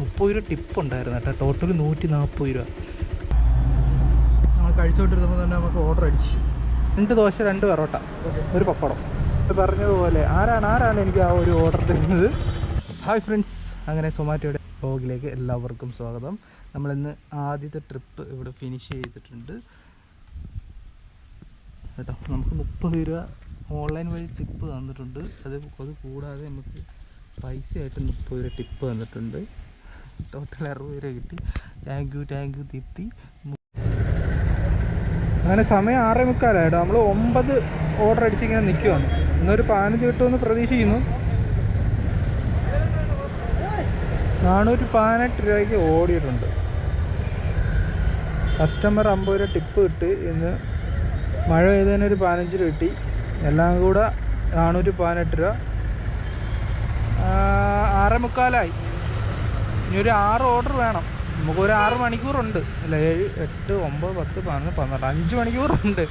മുപ്പത് രൂപ ടിപ്പ് ഉണ്ടായിരുന്നു കേട്ടോ. ടോട്ടൽ നൂറ്റി നാൽപ്പത് രൂപ. നമ്മൾ കഴിച്ചുകൊണ്ടിരുന്നപ്പോൾ തന്നെ നമുക്ക് ഓർഡർ അടിച്ചു. രണ്ട് ദോശ രണ്ട് പെറോട്ട. ഒരു പപ്പടം. പറഞ്ഞതുപോലെ ആരാണ് ആരാണ് എനിക്ക് ആ ഒരു ഓർഡർ തരുന്നത്? ഹായ് ഫ്രണ്ട്സ് അങ്ങനെ സൊമാറ്റോയുടെ ബ്ലോഗിലേക്ക് എല്ലാവർക്കും സ്വാഗതം. നമ്മളിന്ന് ആദ്യത്തെ ട്രിപ്പ് ഇവിടെ ഫിനിഷ് ചെയ്തിട്ടുണ്ട്. കേട്ടോ നമുക്ക് മുപ്പത് രൂപ ഓൺലൈൻ വഴി ടിപ്പ് തന്നിട്ടുണ്ട്. അത് അത് കൂടാതെ നമുക്ക് പൈസയായിട്ട് മുപ്പത് രൂപ ടിപ്പ് തന്നിട്ടുണ്ട്. ടോട്ടൽ അറുപത് രൂപ കിട്ടി. Thank you thank you Deepthi അങ്ങനെ സമയം ആറേ മുക്കാലായിട്ടോ നമ്മൾ ഒമ്പത് ഓർഡർ അടിച്ചിങ്ങനെ നിൽക്കുവാണ് ഇന്നൊരു പതിനഞ്ച് കിട്ടുമെന്ന് പ്രതീക്ഷിക്കുന്നു. നാനൂറ്റി പതിനെട്ട് രൂപയ്ക്ക് ഓടിയിട്ടുണ്ട്. കസ്റ്റമർ അമ്പത് രൂപ ടിപ്പ് കിട്ടി ഇന്ന് മഴ പെയ്തതിന് ഒരു പതിനഞ്ച് രൂപ കിട്ടി. എല്ലാം കൂടെ നാനൂറ്റി പതിനെട്ട് രൂപ. ആറേ മുക്കാലായി. ഇനി ഒരു ആറ് ഓർഡർ വേണം. നമുക്ക് ഒരു ആറ് മണിക്കൂറുണ്ട്. അല്ല ഏഴ് എട്ട് ഒമ്പത് പത്ത് പതിനൊന്ന് പന്ത്രണ്ട് അഞ്ച് മണിക്കൂറുണ്ട്.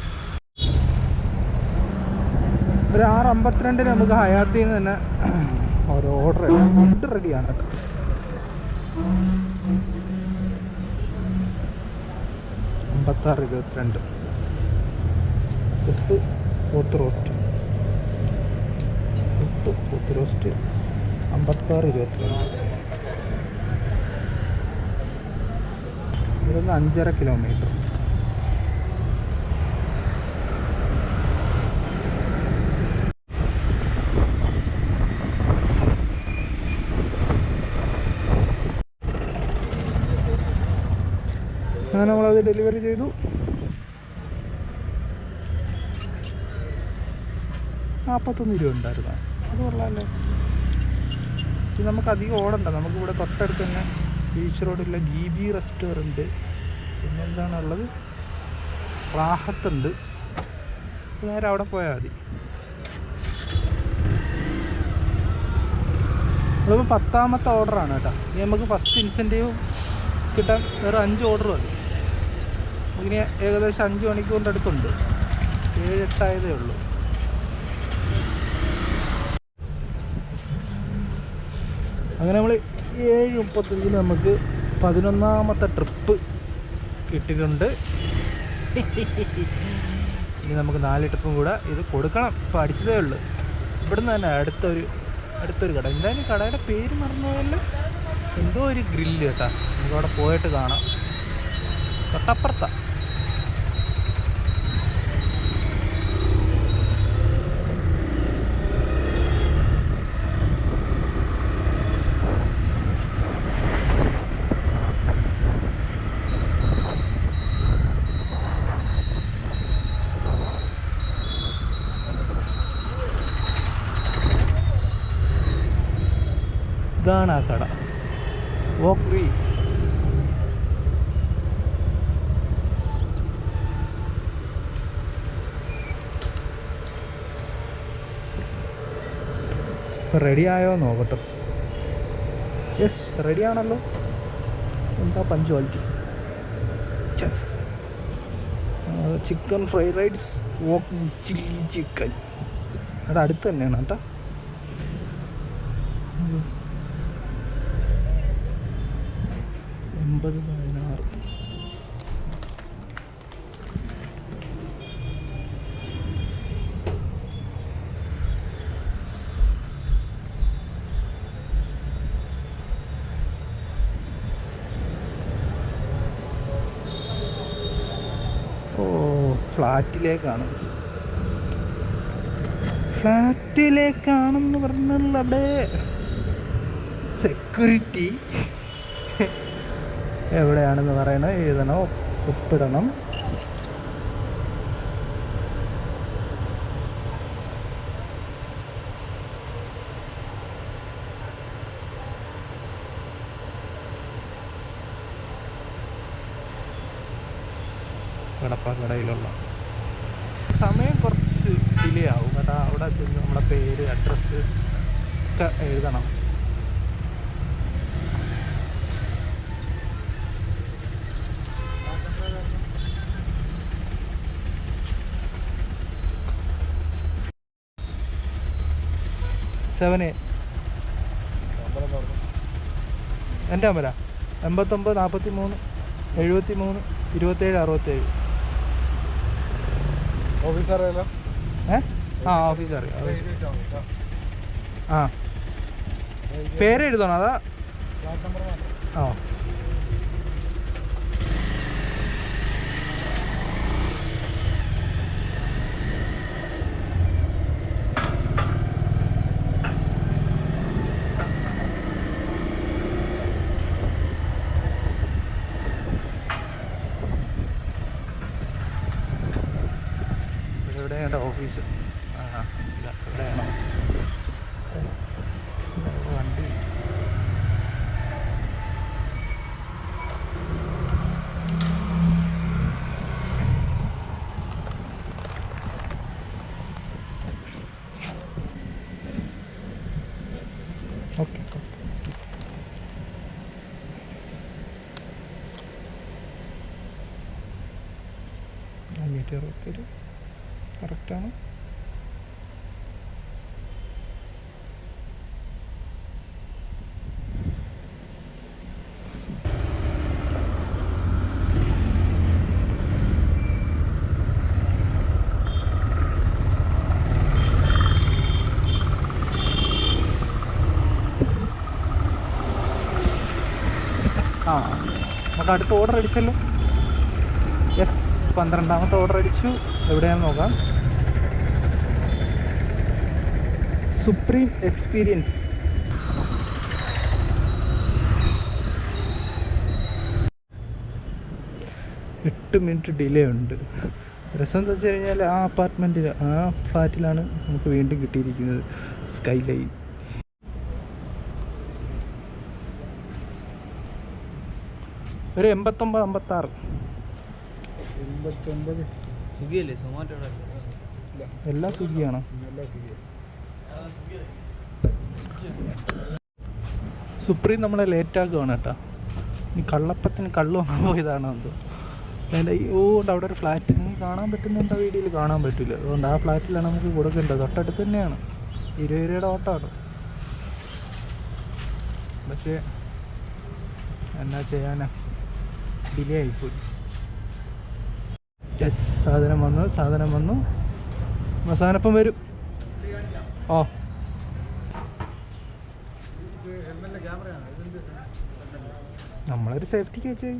ഒരു ആറ് അമ്പത്തിരണ്ടിന് നമുക്ക് ഹയാത്തിൽ നിന്ന് തന്നെ ഒരു ഓർഡർ ഫുഡ് റെഡിയാണ് അമ്പത്താറ് ഇരുപത്തിരണ്ട്. ഉപ്പ് പോത്ത് റോസ്റ്റ് ഉപ്പ് പോത്ത് റോസ്റ്റ് അമ്പത്താറ് ഇരുപത്തിരണ്ട്. ഇതൊന്ന് അഞ്ചര കിലോമീറ്റർ അങ്ങനെ നമ്മളത് ഡെലിവറി ചെയ്തു. നാൽപ്പത്തൊന്ന് രൂപ ഉണ്ടായിരുന്നു. അത് കൊള്ളാമല്ലോ ഇത് നമുക്ക് അധികം ഓടണ്ട. നമുക്കിവിടെ തൊട്ടടുത്ത് തന്നെ ബീച്ച് റോഡിലുള്ള ഗീബി റെസ്റ്റോറന്റ് പിന്നെ എന്താണുള്ളത് റാഹത്തുണ്ട് നേരെ അവിടെ പോയാൽ മതി. അതിപ്പോൾ പത്താമത്തെ ഓർഡറാണ് കേട്ടോ. ഇനി നമുക്ക് ഫസ്റ്റ് ഇൻസെന്റീവ് കിട്ടാൻ വേറെ അഞ്ച് ഓർഡർ മതി. ഇനി ഏകദേശം അഞ്ച് മണിക്കൂറിന്റെ അടുത്തുണ്ട്. ഏഴ് എട്ടായതേ ഉള്ളൂ. അങ്ങനെ നമ്മൾ ഏഴ് മുപ്പത്തഞ്ചിന് നമുക്ക് പതിനൊന്നാമത്തെ ട്രിപ്പ് കിട്ടിയിട്ടുണ്ട്. ഇനി നമുക്ക് നാല് ട്രിപ്പും കൂടെ ഇത് കൊടുക്കണം. ഇപ്പോൾ അടിച്ചതേ ഉള്ളൂ. ഇവിടുന്ന് തന്നെ അടുത്തൊരു അടുത്തൊരു കട. എന്തായാലും കടയുടെ പേര് മറന്നുപോയല്ലോ എന്തോ ഒരു ഗ്രില്ല് കേട്ടാ. നമുക്കവിടെ പോയിട്ട് കാണാം. തൊട്ടപ്പുറത്താ ഇതാണ് ആ കട വോക്രി റെഡി ആയോ നോക്കട്ടെ. യെസ് റെഡി ആണല്ലോ എന്താ punctuality? Yes chicken fried rice wok chilli chicken അവിടെ അടുത്ത് തന്നെയാണ് കേട്ടോ. എൺപത് പതിനാറ് ഓ ഫ്ലാറ്റിലേക്കാണ്. ഫ്ലാറ്റിലേക്കാണെന്ന് പറഞ്ഞാൽ അവിടെ സെക്യൂരിറ്റി. എവിടെയാണെന്ന് പറയണത് എഴുതണം? ഒപ്പിടണം. കടപ്പാക്കടയിലുള്ള സമയം കുറച്ച് ഡിലേ ആവും കേട്ടോ അവിടെ ചെന്ന് നമ്മുടെ പേര് അഡ്രസ്സ് ഒക്കെ എഴുതണം. എന്റെ നമ്പരാ എൺപത്തൊമ്പത് നാൽപ്പത്തി മൂന്ന് എഴുപത്തി മൂന്ന് ഇരുപത്തേഴ് അറുപത്തേഴ്. ഓഫീസർ ഏ? ആ ഓഫീസ് അറിയാം ആ. പേര് എഴുതണോ അതാ ആ ഇവിടെ എവിടെയാണ് ഓഫീസ് ആ ഇല്ല ഇവിടെയാണോ ഇവിടെ വണ്ടി ഓക്കെ അഞ്ഞൂറ്റി അറുപത്തേഴ് കറക്റ്റാണ് ആ നമുക്ക് അടുത്ത ഓർഡർ അടിച്ചല്ലോ. യെസ് പന്ത്രണ്ടാമത്തെ ഓർഡർ അടിച്ചു. എവിടെയാണെന്ന് നോക്കാം. സുപ്രീം എക്സ്പീരിയൻസ് എട്ട് മിനിറ്റ് ഡിലേ ഉണ്ട്. രസം എന്താ വെച്ച് കഴിഞ്ഞാൽ ആ അപ്പാർട്ട്മെന്റിൽ ആ ഫ്ലാറ്റിലാണ് നമുക്ക് വീണ്ടും കിട്ടിയിരിക്കുന്നത്. സ്കൈ ലൈൻ ഒരു എൺപത്തൊമ്പത് അമ്പത്താറ്. എൺപത്തൊമ്പത്. സ്വിഗ്ഗിയല്ലേ? സൊമാറ്റോടെ എല്ലാം സ്വിഗ്ഗിയാണ്. സുപ്രീം നമ്മളെ ലേറ്റ് ആക്കുകയാണ് കേട്ടോ. ഈ കള്ളപ്പത്തിന് കള്ളു വാങ്ങാൻ പോയതാണ് എന്തോ അതിന്റെ ഈ ഓ അവിടെ ഒരു ഫ്ലാറ്റ് നിങ്ങൾക്ക് കാണാൻ പറ്റുന്നുണ്ടോ വീഡിയോയിൽ കാണാൻ പറ്റില്ല. അതുകൊണ്ട് ആ ഫ്ലാറ്റിലാണ് നമുക്ക് കൊടുക്കേണ്ടത്. തൊട്ടടുത്ത് തന്നെയാണ്. ഇരുപത് രൂപയുടെ ഓട്ടമാണ്. പക്ഷേ എന്നാ ചെയ്യാനാ? ഡിലേ ആയിപ്പോയി യെസ് സാധനം വന്നു സാധനം വന്നു. അവസാനപ്പം വരും. ഓ. നമ്മളൊരു സേഫ്റ്റിക്ക് വെച്ച്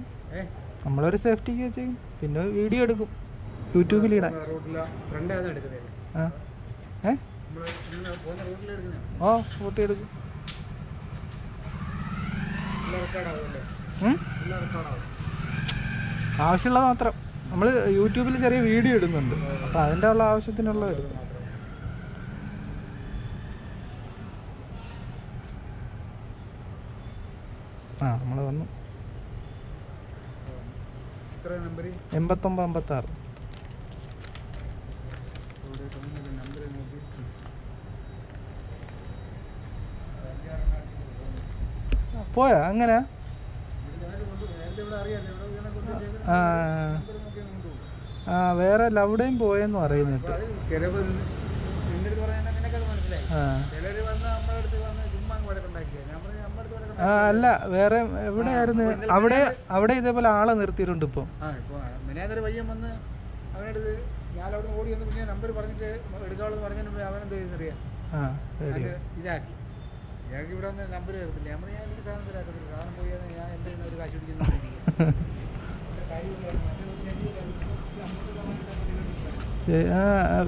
നമ്മളൊരു സേഫ്റ്റിക്ക് വെച്ച് പിന്നെ വീഡിയോ എടുക്കും. യൂട്യൂബിൽ ഇടാൻ. ഏ? ഓ ഫോട്ടോ എടുക്കും. റെക്കോർഡാവും ആവശ്യമുള്ളത് മാത്രം. നമ്മൾ യൂട്യൂബിൽ ചെറിയ വീഡിയോ ഇടുന്നുണ്ട്. അപ്പം അതിന്റെ ഉള്ള ആവശ്യത്തിനുള്ള എടുക്കും ആ നമ്മൾ വന്നു. എൺപത്തൊമ്പത് അമ്പത്താറ്. പോയാ? അങ്ങനെ നേരത്തെ ആ വേറെ ലവിടെയും പോയെന്ന് പറയുന്നിട്ട് ആ. അല്ല വേറെ എവിടെയായിരുന്നു? അവിടെ അവിടെ ഇതേപോലെ ആളെ നിർത്തിയിട്ടുണ്ട് ഇപ്പം. ഇതാക്കി. ഇയാൾക്ക് ഇവിടെ നമ്പർ എടുത്തില്ല നമ്മൾ ഞാൻ എനിക്ക് സാധനം തരാക്കത്തില്ല സാധനം പോയി ഞാൻ എന്തെങ്കിലും ഒരു കാശ് പിടിക്കുന്നു.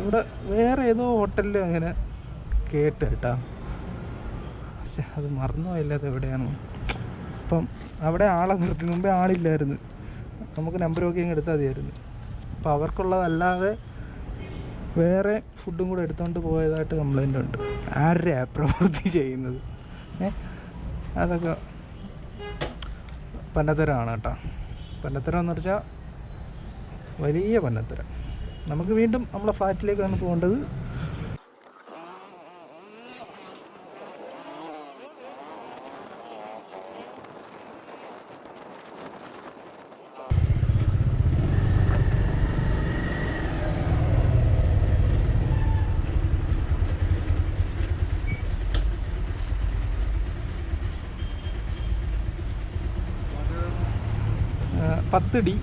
ഇവിടെ വേറെ ഏതോ ഹോട്ടലിലും അങ്ങനെ കേട്ട് കേട്ടോ പക്ഷെ അത് മറന്നുപോയില്ല അത് എവിടെയാണ് അപ്പം അവിടെ ആളെ നിർത്തി മുമ്പേ ആളില്ലായിരുന്നു. നമുക്ക് നമ്പർ ഒക്കെ അങ്ങ് എടുത്താൽ മതിയായിരുന്നു. അപ്പം അവർക്കുള്ളതല്ലാതെ വേറെ ഫുഡും കൂടെ എടുത്തുകൊണ്ട് പോയതായിട്ട് കംപ്ലൈന്റ് ഉണ്ട്. ആരുടെ പ്രവൃത്തി ചെയ്യുന്നത്? അതൊക്കെ പന്നത്തരമാണ് കേട്ടോ. പന്നത്തരം എന്ന് വെച്ചാൽ വലിയ പന്നത്തരം. നമുക്ക് വീണ്ടും നമ്മളെ ഫ്ലാറ്റിലേക്കാണ് പോകേണ്ടത്. പത്ത് ഡി.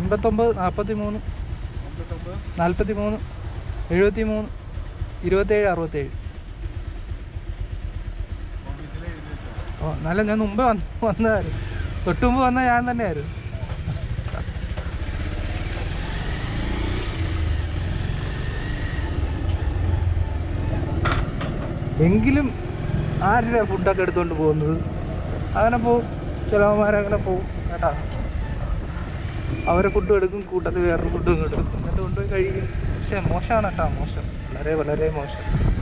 എൺപത്തൊമ്പത് നാൽപ്പത്തി മൂന്ന് നാൽപ്പത്തി മൂന്ന് എഴുപത്തി മൂന്ന് ഇരുപത്തേഴ് അറുപത്തേഴ്. ഓ നല്ല ഞാൻ മുമ്പേ വന്ന് വന്നതായിരുന്നു. തൊട്ട് മുമ്പ് വന്ന ഞാൻ തന്നെയായിരുന്നു. എങ്കിലും ആരുടെ ഫുഡൊക്കെ എടുത്തുകൊണ്ട് പോകുന്നത്? അങ്ങനെ പോവും. ചിലവന്മാരങ്ങനെ പോവും കേട്ടാ. അവരെ ഫുഡും എടുക്കും കൂട്ടത്തിൽ വേറൊരു ഫുഡും എടുക്കും. എന്നിട്ട് കൊണ്ടുപോയി കഴിക്കും. പക്ഷേ മോശമാണ് കേട്ടോ മോശം. വളരെ വളരെ മോശം.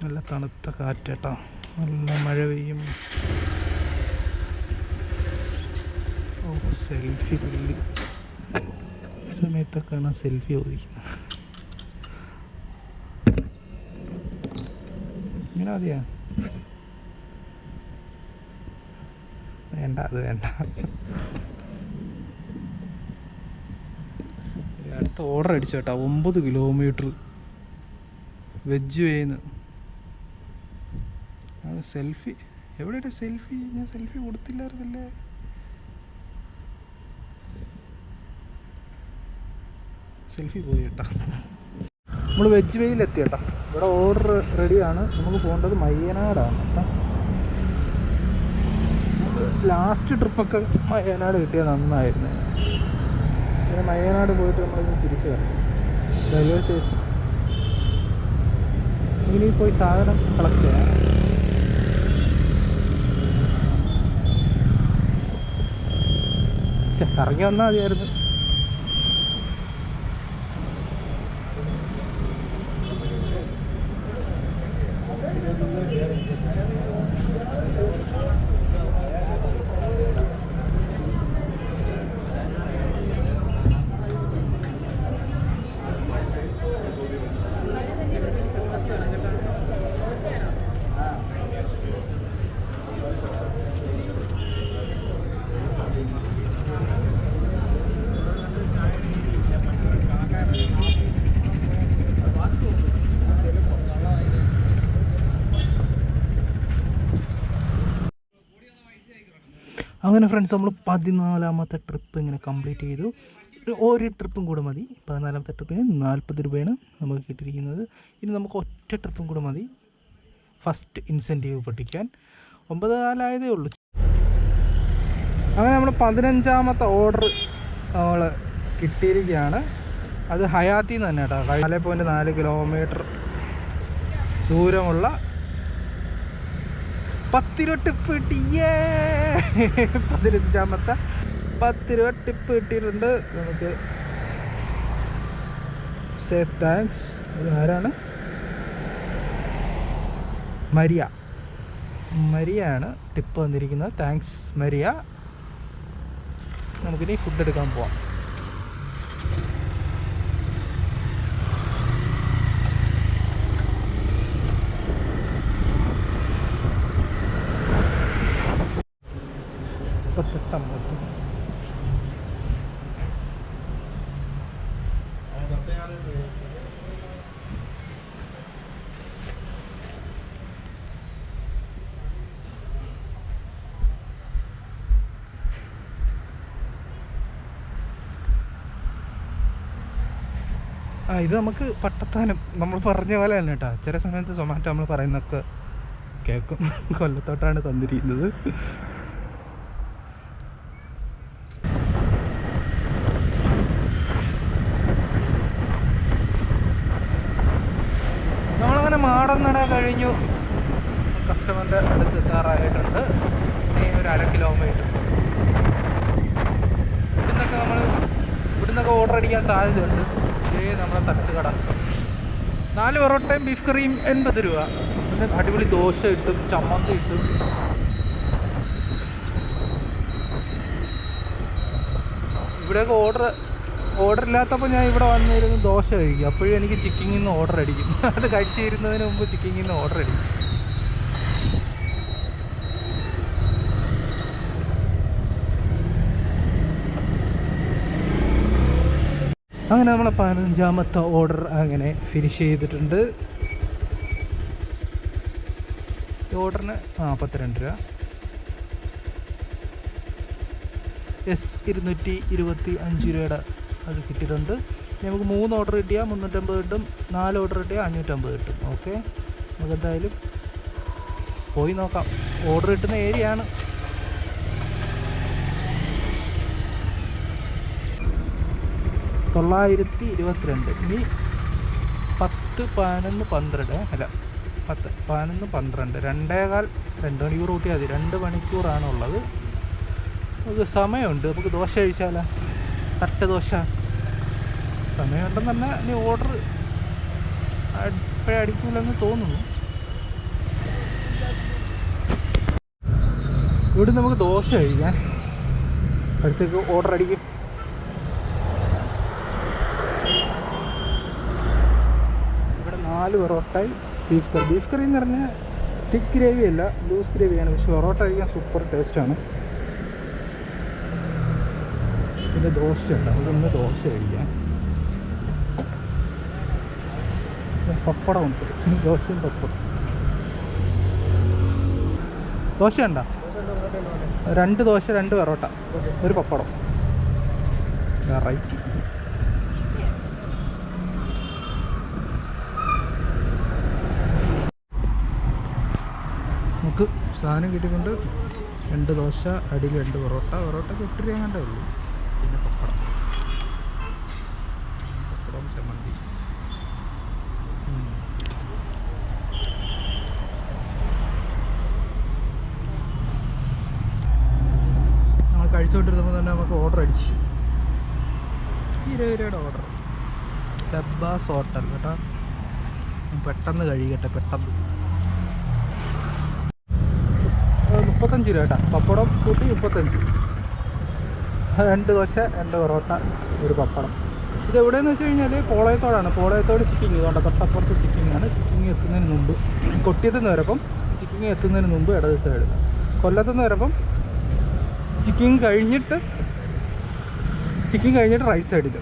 നല്ല തണുത്ത കാറ്റേട്ടാ. നല്ല മഴ പെയ്യും. ഓ സെൽഫി ഈ സമയത്തൊക്കെയാണ് സെൽഫി ഓദിക്കുന്നത് ഇങ്ങനെ മതിയാ. വേണ്ട അത് വേണ്ട. അടുത്ത ഓർഡർ അടിച്ചു കേട്ടോ. ഒമ്പത് കിലോമീറ്റർ വെജ് വേന്ന്. സെൽഫി? എവിടെയാണ് സെൽഫി? ഞാൻ സെൽഫി കൊടുത്തില്ലായിരുന്നല്ലേ? സെൽഫി പോയി കേട്ടോ. നമ്മൾ വെജ് വെയിലെത്തി കേട്ടോ. ഇവിടെ ഓർഡർ റെഡിയാണ് നമുക്ക് പോകേണ്ടത് മയ്യനാടാണ് കേട്ടോ. ലാസ്റ്റ് ട്രിപ്പൊക്കെ മയ്യനാട് കിട്ടിയത് നന്നായിരുന്നു. പിന്നെ മയ്യനാട് പോയിട്ട് നമ്മളിന്ന് തിരിച്ചു വരണം റെയിൽവേ സ്റ്റേഷൻ ഇനി പോയി സാധനം കളക്ട് ചെയ്യാം. ശ്ശെ, കറങ്ങി വന്നാൽ മതിയായിരുന്നു അങ്ങനെ ഫ്രണ്ട്സ് നമ്മൾ പതിനാലാമത്തെ ട്രിപ്പ് ഇങ്ങനെ കംപ്ലീറ്റ് ചെയ്തു. ഒരു ട്രിപ്പും കൂടെ മതി. പതിനാലാമത്തെ ട്രിപ്പിന് നാൽപ്പത് രൂപയാണ് നമുക്ക് കിട്ടിയിരിക്കുന്നത്. ഇനി നമുക്ക് ഒറ്റ ട്രിപ്പും കൂടെ മതി. ഫസ്റ്റ് ഇൻസെന്റീവ് പൊട്ടിക്കാൻ. ഒമ്പത് കാലമായതേ ഉള്ളൂ. അങ്ങനെ നമ്മൾ പതിനഞ്ചാമത്തെ ഓർഡർ നമ്മൾ കിട്ടിയിരിക്കുകയാണ്. അത് ഹയാത്തിൽ നിന്ന് തന്നെ കേട്ടോ. നാല് പോയിന്റ് നാല് കിലോമീറ്റർ ദൂരമുള്ള പത്ത് രൂപ ടിപ്പ് കിട്ടിയേ പതിനഞ്ചാമത്തെ പത്ത് രൂപ ടിപ്പ് നമുക്ക് സേ താങ്ക്സ് ആരാണ്? മരിയ. മരിയാണ് ടിപ്പ് വന്നിരിക്കുന്നത്. Thanks Maria. നമുക്കിനി ഫുഡ് എടുക്കാൻ പോവാം. ആ ഇത് നമുക്ക് പട്ടത്താനം. നമ്മൾ പറഞ്ഞ പോലെ തന്നെ കേട്ടോ. ചില സമയത്ത് സൊമാറ്റോ നമ്മൾ പറയുന്നൊക്കെ കേൾക്കും. കൊല്ലത്തോട്ടാണ് തന്നിരിക്കുന്നത്. നമ്മളങ്ങനെ മാടൻ നട കഴിഞ്ഞു. കസ്റ്റമറിന്റെ അടുത്ത് എത്താറായിട്ടുണ്ട്. ഇനി ഒരു അര കിലോമീറ്റർ ഇവിടുന്നൊക്കെ നമ്മൾ ഇവിടുന്നൊക്കെ ഓർഡർ അടിക്കാൻ സാധ്യതയുണ്ട്. ഇതേ നമ്മളെ തട്ടുകട നാല് പൊറോട്ടയും ബീഫ് കറിയും എൺപത് രൂപ. പിന്നെ അടിപൊളി ദോശ കിട്ടും ചമ്മന്തി കിട്ടും ഇവിടെയൊക്കെ ഓർഡർ ഓർഡർ ഇല്ലാത്തപ്പോൾ ഞാൻ ഇവിടെ വന്നിരുന്ന് ദോശ കഴിക്കും. അപ്പോഴും എനിക്ക് ചിക്കിങ്ങിൽ നിന്ന് ഓർഡർ അടിക്കും. അത് കഴിച്ചു തരുന്നതിന് മുമ്പ് ചിക്കിങ്ങിൽ നിന്ന് ഓർഡർ അടിക്കും. അങ്ങനെ നമ്മളെ പതിനഞ്ചാമത്തെ ഓർഡർ അങ്ങനെ ഫിനിഷ് ചെയ്തിട്ടുണ്ട്. ഓർഡറിന് നാൽപ്പത്തിരണ്ട് രൂപ. എസ് ഇരുന്നൂറ്റി ഇരുപത്തി അഞ്ച് രൂപയുടെ അത് കിട്ടിയിട്ടുണ്ട്. നമുക്ക് മൂന്ന് ഓർഡർ കിട്ടിയാൽ മുന്നൂറ്റമ്പത് കിട്ടും. നാല് ഓർഡർ കിട്ടിയാൽ അഞ്ഞൂറ്റമ്പത് കിട്ടും. ഓക്കെ നമുക്ക് എന്തായാലും പോയി നോക്കാം. ഓർഡർ കിട്ടുന്ന ഏരിയ ആണ്. തൊള്ളായിരത്തി ഇരുപത്തിരണ്ട് ഇനി പത്ത് പതിനൊന്ന് പന്ത്രണ്ട് അല്ല പത്ത് പതിനൊന്ന് പന്ത്രണ്ട് രണ്ടേകാൽ രണ്ട് മണിക്കൂർ കൂട്ടിയാൽ മതി. രണ്ട് മണിക്കൂറാണ് ഉള്ളത് നമുക്ക് സമയമുണ്ട്. നമുക്ക് ദോശ കഴിച്ചാലോ? തട്ട് ദോശ. സമയമുണ്ടെന്ന് തന്നെ ഇനി ഓർഡർ ഇപ്പോഴേ അടിക്കൂലെന്ന് തോന്നുന്നു. ഇവിടെ നമുക്ക് ദോശ കഴിക്കാൻ അടുത്തേക്ക് ഓർഡർ അടിക്കും ഇവിടെ നാല് പൊറോട്ടയും ബീഫ് കറി ബീഫ് കറി എന്ന് പറഞ്ഞാൽ തിക്ക് ഗ്രേവി അല്ല ലൂസ് ഗ്രേവിയാണ് പക്ഷെ പൊറോട്ട കഴിക്കാൻ സൂപ്പർ ടേസ്റ്റാണ് പിന്നെ ദോശയുണ്ട് നമുക്കൊന്ന് ദോശ കഴിക്കാം. പപ്പടം ഉണ്ട്. ദോശയും പപ്പടം. ദോശ ഉണ്ടോ? രണ്ട് ദോശ രണ്ട് പൊറോട്ട. ഒരു പപ്പടം. വെറൈറ്റി നമുക്ക് സാധനം കിട്ടിക്കൊണ്ട് രണ്ട് ദോശ അടിയിൽ രണ്ട് പൊറോട്ട. പൊറോട്ടയ്ക്ക് എട്ട് അങ്ങനെ ഉള്ളു. പിന്നെ പപ്പടം. പപ്പടം ചമ്മന്തി. നമ്മൾ കഴിച്ചുകൊണ്ടിരുന്നപ്പോൾ തന്നെ നമുക്ക് ഓർഡർ അടിച്ചു. ഇരുപത് രൂപയുടെ ഓർഡർ ഡബ്ബാസ് ഹോട്ടൽ കേട്ടോ. പെട്ടെന്ന് കഴിയട്ടെ പെട്ടെന്ന് ആ, മുപ്പത്തഞ്ച് രൂപ കേട്ടോ. പപ്പടം കൂട്ടി മുപ്പത്തഞ്ച്. രണ്ട് ദോശ രണ്ട് പൊറോട്ട ഒരു പപ്പടം. ഇത് എവിടെയെന്ന് വെച്ച് കഴിഞ്ഞാൽ പോളയത്തോടാണ് പോളയത്തോട് ചിക്കിങ് ഇതുകൊണ്ട്. തൊട്ടപ്പുറത്ത് ചിക്കിങ് ആണ് ചിക്കിങ് എത്തുന്നതിന് മുമ്പ് കൊട്ടിയത്ത് നിന്ന് വരപ്പം ചിക്കിങ് എത്തുന്നതിന് മുമ്പ് ഇടത് സൈഡ് കൊല്ലത്ത് നിന്ന് വരപ്പം ചിക്കിങ് കഴിഞ്ഞിട്ട് ചിക്കിങ് കഴിഞ്ഞിട്ട് റൈറ്റ് സൈഡിൽ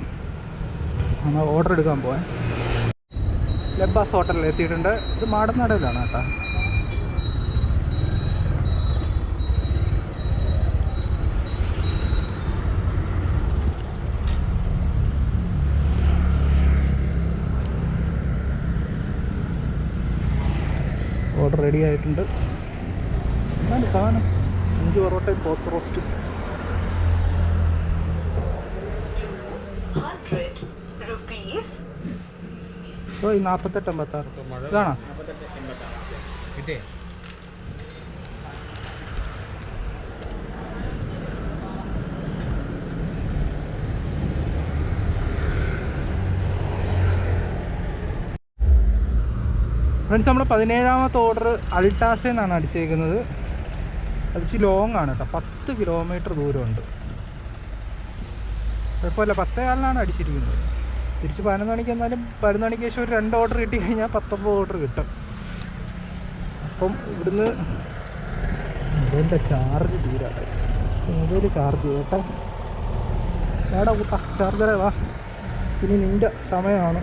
നമ്മൾ ഓർഡർ എടുക്കാൻ പോവാൻ ലബാസ് ഹോട്ടലിൽ എത്തിയിട്ടുണ്ട്. ഇത് മാടനാടയിലാണ് കേട്ടോ. ഓർഡർ റെഡി ആയിട്ടുണ്ട്. എന്താണ് സാധനം അഞ്ച് പൊറോട്ടയും പോത്ത് റോസ്റ്റ്. ഓ ഈ നാൽപ്പത്തെട്ട് അമ്പത്താറ്. ഇതാണോ? കിട്ടേ ഫ്രണ്ട്സ് നമ്മുടെ പതിനേഴാമത്തെ ഓർഡർ അൾട്ടാസെന്നാണ് അടിച്ചേക്കുന്നത്. അടിച്ച് ലോങ് ആണ് കേട്ടോ. പത്ത് കിലോമീറ്റർ ദൂരമുണ്ട്. കുഴപ്പമില്ല. പത്തേ കാലിനാണ് അടിച്ചിരിക്കുന്നത്. തിരിച്ച് പതിനൊന്ന് മണിക്ക് എന്നാലും പതിനൊന്ന് മണിക്ക് ശേഷം ഒരു രണ്ട് ഓർഡർ കിട്ടി കഴിഞ്ഞാൽ പത്തൊമ്പത് ഓർഡർ കിട്ടും. അപ്പം ഇവിടുന്ന് മൊബൈലിന്റെ ചാർജ് തീരാട്ടെ മൊബൈൽ ചാർജ് ചെയ്യട്ടെ വേടാ കൂട്ടാ ചാർജറേ വാ. ഇനി നിന്റെ സമയമാണ്.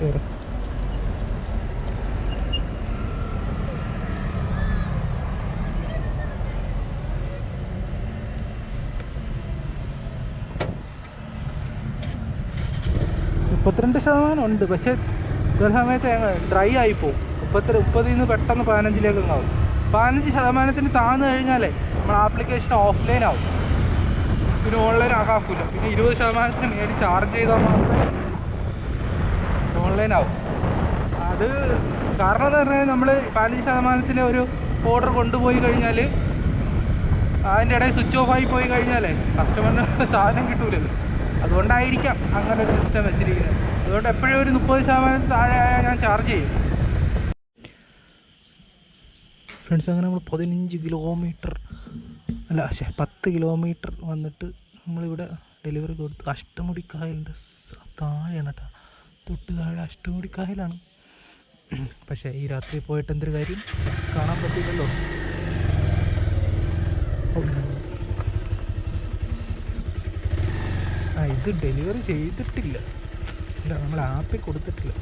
കയറി. മുപ്പത്തിരണ്ട് ശതമാനം ഉണ്ട്. പക്ഷെ ചില സമയത്ത് ഡ്രൈ ആയി പോകും. മുപ്പത്തി മുപ്പതിൽ നിന്ന് പെട്ടെന്ന് പതിനഞ്ചിലേക്ക് ആവും. പതിനഞ്ച് ശതമാനത്തിന് താഴ്ന്നു കഴിഞ്ഞാലേ നമ്മൾ ആപ്ലിക്കേഷൻ ഓഫ്ലൈൻ ആവും. പിന്നെ ഓൺലൈൻ ആകാക്കൂല പിന്നെ ഇരുപത് ശതമാനത്തിന് മേടി ചാർജ് ചെയ്താൽ മാത്രമേ ഓൺലൈൻ ആവും. അത് കാരണം എന്ന് പറഞ്ഞാൽ നമ്മൾ പതിനഞ്ച് ശതമാനത്തിലെ ഒരു ഓർഡർ കൊണ്ടുപോയി കഴിഞ്ഞാൽ അതിന്റെ ഇടയിൽ സ്വിച്ച് ഓഫ് ആയി പോയി കഴിഞ്ഞാലേ കസ്റ്റമറിന് സാധനം കിട്ടൂലല്ലോ. അതുകൊണ്ടായിരിക്കാം അങ്ങനെ ഒരു സിസ്റ്റം വെച്ചിരിക്കുന്നത്. അതുകൊണ്ട് എപ്പോഴും ഒരു മുപ്പത് ശതമാനം താഴെ ആയാൽ ഞാൻ ചാർജ് ചെയ്യും. ഫ്രണ്ട്സ് അങ്ങനെ നമ്മൾ പതിനഞ്ച് കിലോമീറ്റർ അല്ല ശേ പത്ത് കിലോമീറ്റർ വന്നിട്ട് നമ്മളിവിടെ ഡെലിവറി കൊടുത്തു അഷ്ടമുടി കായലിന്റെ സ- താഴെയാണ് കേട്ടോ തൊട്ട് താഴെ അഷ്ടമുടി കായലാണ്. പക്ഷേ ഈ രാത്രി പോയിട്ട് എന്തൊരു കാര്യം? കാണാൻ പറ്റില്ലല്ലോ. ആ ഇത് ഡെലിവറി ചെയ്തിട്ടില്ല. ഇല്ല നമ്മൾ ആപ്പിൽ കൊടുത്തിട്ടില്ല.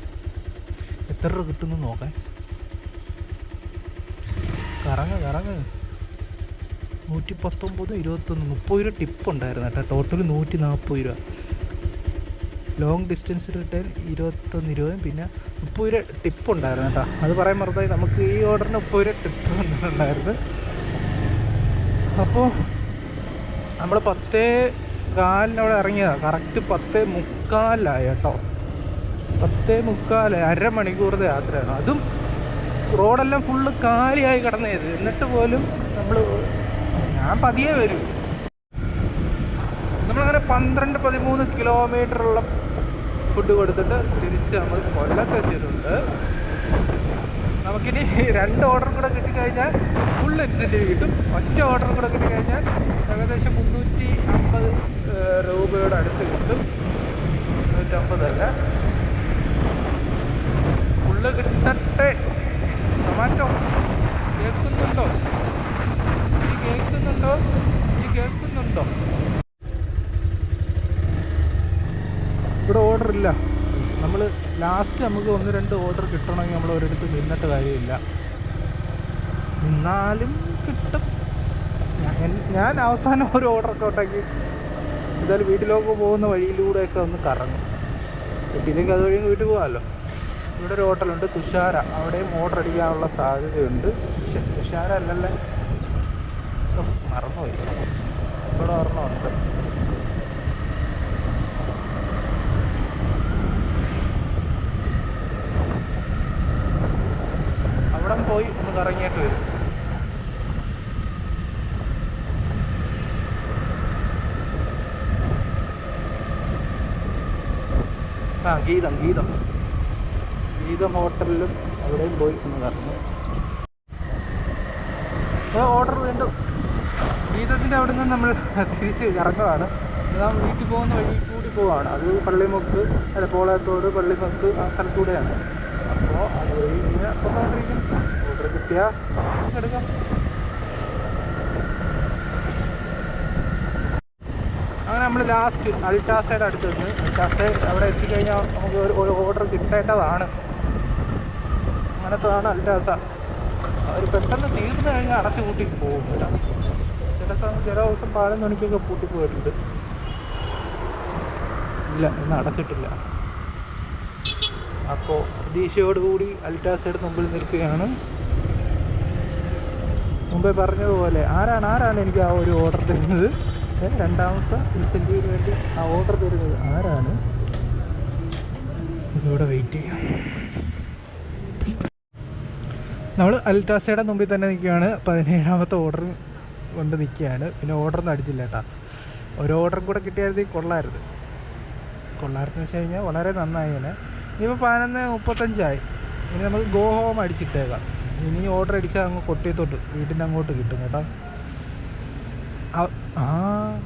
എത്ര രൂപ കിട്ടുന്നു നോക്കാൻ? കറങ്ങ കറങ്ങ്. നൂറ്റി പത്തൊമ്പത് ഇരുപത്തൊന്ന് മുപ്പത് രൂപ ടിപ്പ് ഉണ്ടായിരുന്നു കേട്ടോ. ടോട്ടൽ നൂറ്റി നാൽപ്പത് രൂപ. ലോങ് ഡിസ്റ്റൻസ് റിട്ടേൺ ഇരുപത്തൊന്ന് ഇരുപതും പിന്നെ മുപ്പത് രൂപ ടിപ്പ് ഉണ്ടായിരുന്നു കേട്ടോ. അത് പറയാൻ മറന്നായി നമുക്ക് ഈ ഓർഡറിന് മുപ്പത് രൂപ ടിപ്പ് ഉണ്ടായിരുന്നു. അപ്പോൾ നമ്മൾ പത്തേ കാലിനവിടെ ഇറങ്ങിയതാണ് കറക്റ്റ് പത്തേ മുക്കാലായി കേട്ടോ. പത്തേ മുക്കാൽ അരമണിക്കൂറത്തെ യാത്രയാണ്. അതും റോഡെല്ലാം ഫുള്ള് കാലിയായി കിടന്നത് എന്നിട്ട് പോലും നമ്മൾ ഞാൻ പതിയെ വരും. നമ്മളങ്ങനെ പന്ത്രണ്ട് പതിമൂന്ന് കിലോമീറ്ററുള്ള ഫുഡ് കൊടുത്തിട്ട് തിരിച്ച് നമ്മൾ കൊല്ലത്തെത്തിയിട്ടുണ്ട് നമുക്കിനി രണ്ട് ഓർഡർ കൂടെ കിട്ടിക്കഴിഞ്ഞാൽ ഫുൾ ഇൻസെന്റീവ് കിട്ടും. ഒറ്റ ഓർഡർ കൂടെ കിട്ടിക്കഴിഞ്ഞാൽ ഏകദേശം മുന്നൂറ്റി അമ്പത് രൂപയുടെ അടുത്ത് കിട്ടും. മുന്നൂറ്റമ്പതല്ല ഫുള്ള് കിട്ടട്ടെ ടൊമാറ്റോ കേൾക്കുന്നുണ്ടോ നീ കേൾക്കുന്നുണ്ടോ ഇജ്ജ് കേൾക്കുന്നുണ്ടോ ഇവിടെ ഓർഡർ ഇല്ല നമ്മൾ ലാസ്റ്റ് നമുക്ക് ഒന്ന് രണ്ട് ഓർഡർ കിട്ടണമെങ്കിൽ നമ്മൾ ഒരിടത്ത് നിന്നിട്ട് കാര്യമില്ല. നിന്നാലും കിട്ടും. ഞാൻ- അവസാനം ഒരു ഓർഡറൊക്കെ ഉണ്ടെങ്കിൽ എന്തായാലും വീട്ടിലേക്ക് പോകുന്ന വഴിയിലൂടെയൊക്കെ ഒന്ന് കറങ്ങും. വീട്ടിലേക്ക് അതുവഴി വീട്ടിൽ പോകാമല്ലോ. ഇവിടെ ഒരു ഹോട്ടലുണ്ട് തുഷാര. അവിടെയും ഓർഡർ അടിക്കാനുള്ള സാധ്യതയുണ്ട്. തുഷാര അല്ലല്ലേ. മറന്നുപോയി. ഇവിടെ ഓർമ്മ അവിടെ പോയി ഒന്ന് കറങ്ങിയിട്ട് വരും. ആ ഗീതം ഗീതം. ഗീതം ഹോട്ടലിലും അവിടെയും പോയി ഒന്ന് കറങ്ങി. ഓർഡർ വീണ്ടും. ഗീതത്തിന്റെ അവിടെ നിന്ന് നമ്മൾ തിരിച്ച് ഇറങ്ങുകയാണ് നാം വീട്ടിൽ പോകുന്ന വഴി കൂടി പോവാണ്. അത് പള്ളിമുക്ക് അല്ല പോളയത്തോട് പള്ളിമുക്ക് ആ സ്ഥലത്തൂടെയാണ്. അപ്പോൾ അത് വഴി ഇങ്ങനെ വന്നുകൊണ്ടിരിക്കും കിട്ടിയാൽ എടുക്കാം. അങ്ങനെ നമ്മൾ ലാസ്റ്റ് അൾട്ടാസയുടെ അടുത്ത് നിന്ന് അൾട്ടാസ അവിടെ എത്തിക്കഴിഞ്ഞാൽ നമുക്ക് ഒരു ഓർഡർ കിട്ടേണ്ടതാണ്. അങ്ങനത്തതാണ് അൾട്ടാസ അവർ പെട്ടെന്ന് തീർന്നു കഴിഞ്ഞാൽ അടച്ചു കൂട്ടി പോകും ചില സമയം ചില ദിവസം പാലം മണിക്കൊക്കെ പൂട്ടി പോയിട്ടുണ്ട്. ഇല്ല ഇന്ന് അടച്ചിട്ടില്ല. അപ്പോൾ പ്രതീക്ഷയോടുകൂടി അൽട്ടാസയുടെ മുമ്പിൽ നിൽക്കുകയാണ്. മുമ്പേ പറഞ്ഞതുപോലെ ആരാണ് ആരാണ് എനിക്ക് ആ ഒരു ഓർഡർ തരുന്നത്? രണ്ടാമത്തെ ഇൻസെന്റീവിന് വേണ്ടി ആ ഓർഡർ തരുന്നത് ആരാണ്? ഇതിലൂടെ വെയിറ്റ് ചെയ്യാം. നമ്മൾ അൽട്ടാസയുടെ മുമ്പിൽ തന്നെ നിൽക്കുകയാണ്. പതിനേഴാമത്തെ ഓർഡർ കൊണ്ട് നിൽക്കുകയാണ്. പിന്നെ ഓർഡറൊന്നും അടിച്ചില്ല കേട്ടോ. ഒരു ഓർഡറും കൂടെ കിട്ടിയായിരുന്നെങ്കിൽ കൊള്ളായിരുന്നു. കൊള്ളായിരുന്നു വെച്ച് കഴിഞ്ഞാൽ വളരെ നന്നായി തന്നെ. ഇനിയിപ്പോൾ പതിനൊന്ന് മുപ്പത്തഞ്ചായി ഇനി നമുക്ക് ഗോ ഹോം അടിച്ചിട്ടേക്കാം. ഇനി ഓർഡർ അടിച്ചാൽ അങ്ങ് കൊട്ടിയത്തോട്ട്. വീട്ടിന്റെ അങ്ങോട്ട് കിട്ടും കേട്ടോ. ആ-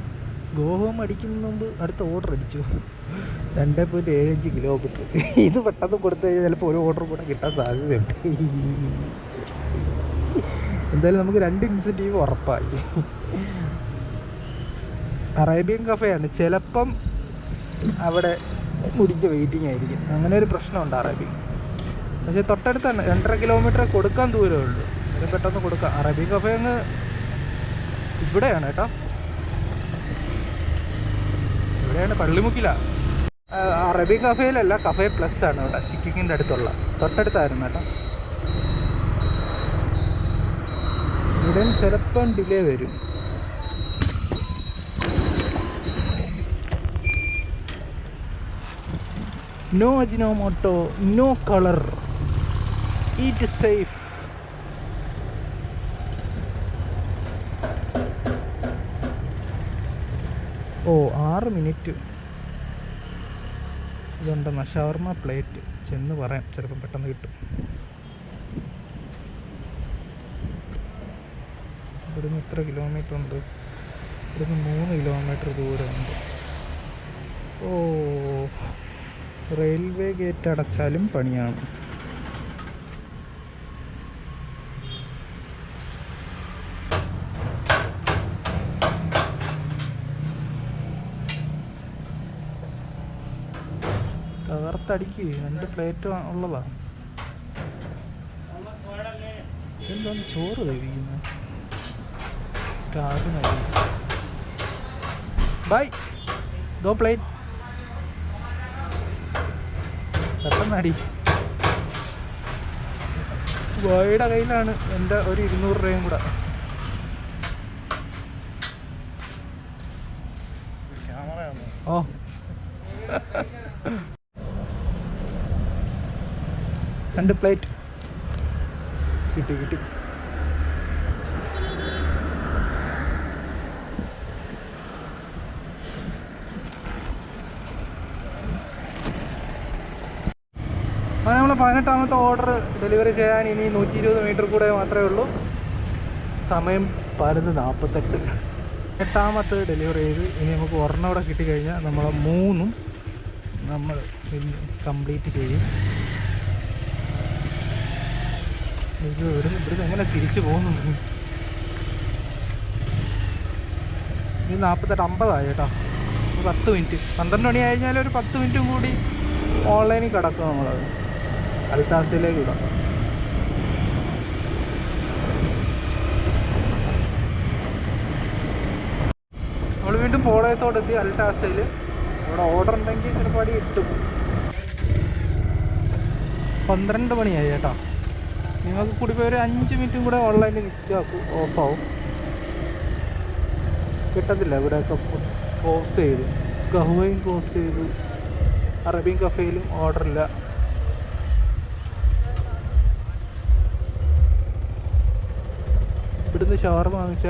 ഗോഹോം അടിക്കുന്നതിന് മുമ്പ് അടുത്ത ഓർഡർ അടിച്ചു. രണ്ട് പോയിന്റ് ഏഴഞ്ച് കിലോമീറ്റർ ഇത് പെട്ടെന്ന് കൊടുത്തു കഴിഞ്ഞാൽ ചിലപ്പോൾ ഒരു ഓർഡർ കൂടെ കിട്ടാൻ സാധ്യതയുണ്ട്. എന്തായാലും നമുക്ക് രണ്ട് ഇൻസെന്റീവ് ഉറപ്പായി. അറേബ്യൻ കഫേയാണ്. ചിലപ്പം അവിടെ മുടിഞ്ഞ വെയിറ്റിംഗ് ആയിരിക്കും. അങ്ങനെ ഒരു പ്രശ്നമുണ്ട് അറേബ്യൻ. പക്ഷേ തന്നെ രണ്ടര കിലോമീറ്റർ കൊടുക്കാൻ ദൂരമേ ഉള്ളൂ അത് പെട്ടെന്ന് കൊടുക്കാം. അറബി കഫേ അങ്ങ് ഇവിടെയാണ് കേട്ടോ. ഇവിടെയാണ് പള്ളിമുക്കില. അറബി കഫേയിലല്ല കഫേ പ്ലസ് ആണ് ഇവിടെ ചിക്കിങ്ങിന്റെ അടുത്തുള്ള. തൊട്ടടുത്തായിരുന്നു കേട്ടോ. ഇവിടെ ചിലപ്പം ഡിലേ വരും. No Ajinomoto no colour eat safe ഓ ആറ് മിനിറ്റ്. ഇതുണ്ടെന്ന ഷവർമ പ്ലേറ്റ്. ചെന്ന് പറയാം ചിലപ്പം പെട്ടെന്ന് കിട്ടും. ഇവിടുന്ന് എത്ര കിലോമീറ്റർ ഉണ്ട്? ഇവിടുന്ന് മൂന്ന് കിലോമീറ്റർ ദൂരമുണ്ട്. ഓ റെയിൽവേ ഗേറ്റ് അടച്ചാലും പണിയാണ്. തകർത്തടിക്ക് രണ്ട് പ്ലേറ്റ് ഉള്ളതാ എന്താണ് ചോറ് കഴിക്കുന്നത് സ്റ്റാറിന് ബൈ ദോ പ്ലേറ്റ് പെട്ടെന്നടി ബോയുടെ കയ്യിലാണ് എന്റെ ഒരു ഇരുന്നൂറ് രൂപയും കൂടെ ക്യാമറയാണ് ഓ രണ്ട് പ്ലേറ്റ് കിട്ടി കിട്ടി. അപ്പോൾ നമ്മൾ പതിനെട്ടാമത്തെ ഓർഡർ ഡെലിവറി ചെയ്യാൻ ഇനി നൂറ്റി ഇരുപത് മീറ്റർ കൂടെ മാത്രമേ ഉള്ളൂ. സമയം പതിനൊന്ന് നാൽപ്പത്തെട്ട് എട്ടാമത്തെ ഡെലിവറി ചെയ്ത് ഇനി നമുക്ക് ഒരെണ്ണം കൂടെ കിട്ടിക്കഴിഞ്ഞാൽ നമ്മൾ മൂന്നും നമ്മൾ കംപ്ലീറ്റ് ചെയ്യും. എങ്ങനെ തിരിച്ചു പോകുന്നത് ഇനി നാൽപ്പത്തെട്ട് അമ്പതായി കേട്ടോ. ഒരു പത്ത് മിനിറ്റ്. പന്ത്രണ്ട് മണി കഴിഞ്ഞാൽ ഒരു പത്ത് മിനിറ്റും കൂടി ഓൺലൈനിൽ കിടക്കും നമ്മളത്. അൽത്താസിലേക്ക് കിടക്കും. നമ്മൾ വീണ്ടും പോളയത്തോടെത്തി അൽട്ടാസയിൽ അവിടെ ഓർഡർ ഉണ്ടെങ്കിൽ ചിലപ്പോൾ അടി ഇട്ടു പന്ത്രണ്ട് മണിയായി കേട്ടോ. നിങ്ങൾക്ക് കൂടി പോയി ഒരു അഞ്ച് മിനിറ്റും കൂടെ ഓൺലൈനിൽ നിൽക്കുക ഓഫാവും കിട്ടത്തില്ല ഇവിടെയൊക്കെ ക്ലോസ് ചെയ്തു. കഹുവയും ക്ലോസ് ചെയ്തു. അറബിൻ കഫേയിലും ഓർഡറില്ല ഇവിടുന്ന് ഷവർമ വാങ്ങിച്ച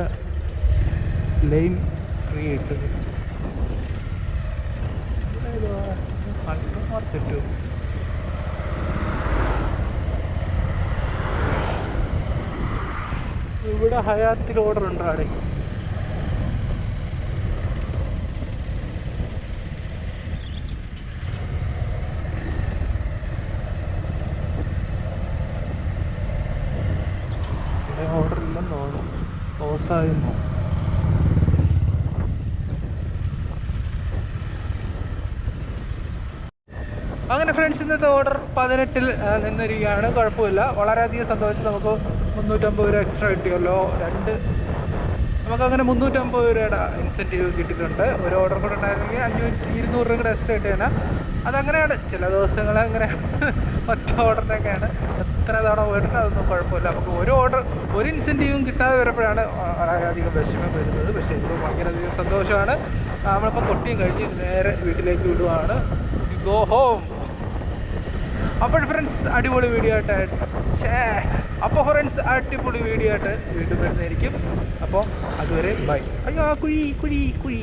ലൈൻ ഫ്രീ കിട്ടും മാർക്കറ്റോ ഇവിടെ ഹയാത്തിൽ ഓർഡർ ഉണ്ട് അവിടെ ഓർഡർ ഇല്ലെന്ന് തോന്നുന്നു. ക്ലോസായെന്നോ അങ്ങനെ ഫ്രണ്ട്സ് ഇന്നത്തെ ഓർഡർ പതിനെട്ടിൽ നിന്നിരിക്കുകയാണ്. കുഴപ്പമില്ല. വളരെയധികം സന്തോഷം. നമുക്ക് മുന്നൂറ്റമ്പത് രൂപ എക്സ്ട്രാ കിട്ടിയല്ലോ. രണ്ട് നമുക്കങ്ങനെ മുന്നൂറ്റമ്പത് രൂപയുടെ ഇൻസെന്റീവ് കിട്ടിയിട്ടുണ്ട്. ഒരു ഓർഡർ കൂടെ ഉണ്ടായിരുന്നെങ്കിൽ അഞ്ഞൂറ്റി ഇരുന്നൂറ് രൂപ കൂടെ എക്സ്ട്രാ കിട്ടിയാൽ അതങ്ങനെയാണ്. ചില ദിവസങ്ങൾ അങ്ങനെ ഒറ്റ ഓർഡറിനൊക്കെയാണ് എത്ര തവണ പോയിട്ടുണ്ട് അതൊന്നും കുഴപ്പമില്ല. നമുക്ക് ഒരു ഓർഡർ ഒരു ഇൻസെന്റീവും കിട്ടാതെ വരുമ്പോഴാണ് വളരെയധികം വിഷമം വരുന്നത്. പക്ഷേ ഇത് ഭയങ്കരധികം സന്തോഷമാണ്. നമ്മളിപ്പോൾ കൊട്ടിയും കഴിഞ്ഞ് നേരെ വീട്ടിലേക്ക് വിടുവാണ്. ഗോ ഹോം അപ്പോൾ ഫ്രണ്ട്സ് അടിപൊളി വീഡിയോ ആയിട്ട് അപ്പോൾ ഫ്രണ്ട്സ് അടിപൊളി വീഡിയോ ആയിട്ട് വീണ്ടും വരുന്നതായിരിക്കും. അപ്പോൾ അതുവരെ ബൈ അയ്യോ കുഴി കുഴി കുഴി.